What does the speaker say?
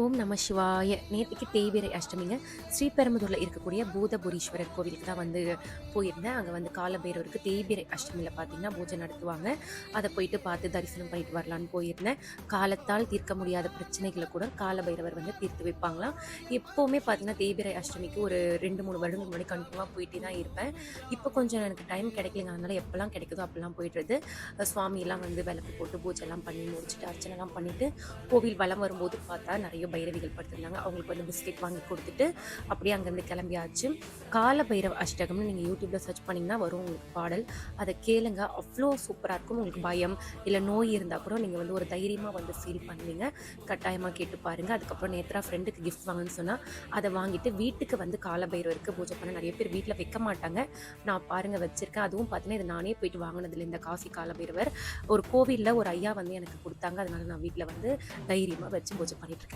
ஓம் நம சிவாய. நேற்றுக்கு தேய்பிரை அஷ்டமிங்க. ஸ்ரீபெரும்புதூரில் இருக்கக்கூடிய பூதபுரீஸ்வரர் கோவிலுக்கு தான் வந்து போயிருந்தேன். அங்கே வந்து காலபைரவருக்கு தேய்பிரை அஷ்டமியில் பார்த்தீங்கன்னா பூஜை நடத்துவாங்க. அதை போயிட்டு பார்த்து தரிசனம் பண்ணிட்டு வரலான்னு போயிருந்தேன். காலத்தால் தீர்க்க முடியாத பிரச்சனைகளை கூட காலபைரவர் வந்து தீர்த்து வைப்பாங்களாம். எப்போவுமே பார்த்தீங்கன்னா தேய்பிரை அஷ்டமிக்கு ஒரு ரெண்டு மூணு வருடங்கள் முன்னாடி கண்டிப்பாக போயிட்டே தான் இருப்பேன். இப்போ கொஞ்சம் எனக்கு டைம் கிடைக்கலங்க. அதனால் எப்போல்லாம் கிடைக்குதோ அப்போல்லாம் போயிடுறது சுவாமியெல்லாம் வந்து விளக்கு போட்டு பூஜைலாம் பண்ணி முடிச்சுட்டு அர்ச்சனைலாம் பண்ணிவிட்டு கோவில் வலம் வரும்போது பார்த்தா நிறைய பைரவிகள் படுத்திருந்தாங்க. அவங்களுக்கு வந்து பிஸ்கெட் வாங்கி கொடுத்துட்டு அப்படியே அங்கேருந்து கிளம்பியாச்சு. கால பைரவ அஷ்டகம்னு நீங்கள் யூடியூப்பில் சர்ச் பண்ணிங்கன்னா வரும் உங்களுக்கு பாடல். அதை கேளுங்க. அவ்வளோ சூப்பராக இருக்கும். உங்களுக்கு பயம் இல்லை நோய் இருந்தால் கூட நீங்கள் வந்து ஒரு தைரியமாக வந்து ஃபீல் பண்ணுவீங்க. கட்டாயமாக கேட்டு பாருங்கள் அதுக்கப்புறம் நேத்ரா ஃப்ரெண்டுக்கு கிஃப்ட் வாங்கன்னு சொன்னால் அதை வாங்கிட்டு வீட்டுக்கு வந்து கால பைரவருக்கு பூஜை பண்ண நிறைய பேர் வீட்டில் வைக்க மாட்டாங்க. நான் பாருங்கள் வச்சுருக்கேன். அதுவும் பார்த்தீங்கன்னா இது நானே போயிட்டு வாங்கினதில்ல. இந்த காசி கால பைரவர் ஒரு கோவிலில் ஒரு ஐயா வந்து எனக்கு கொடுத்தாங்க. அதனால நான் வீட்டில் வந்து தைரியமாக வச்சு பூஜை பண்ணிட்டு இருக்கேன்.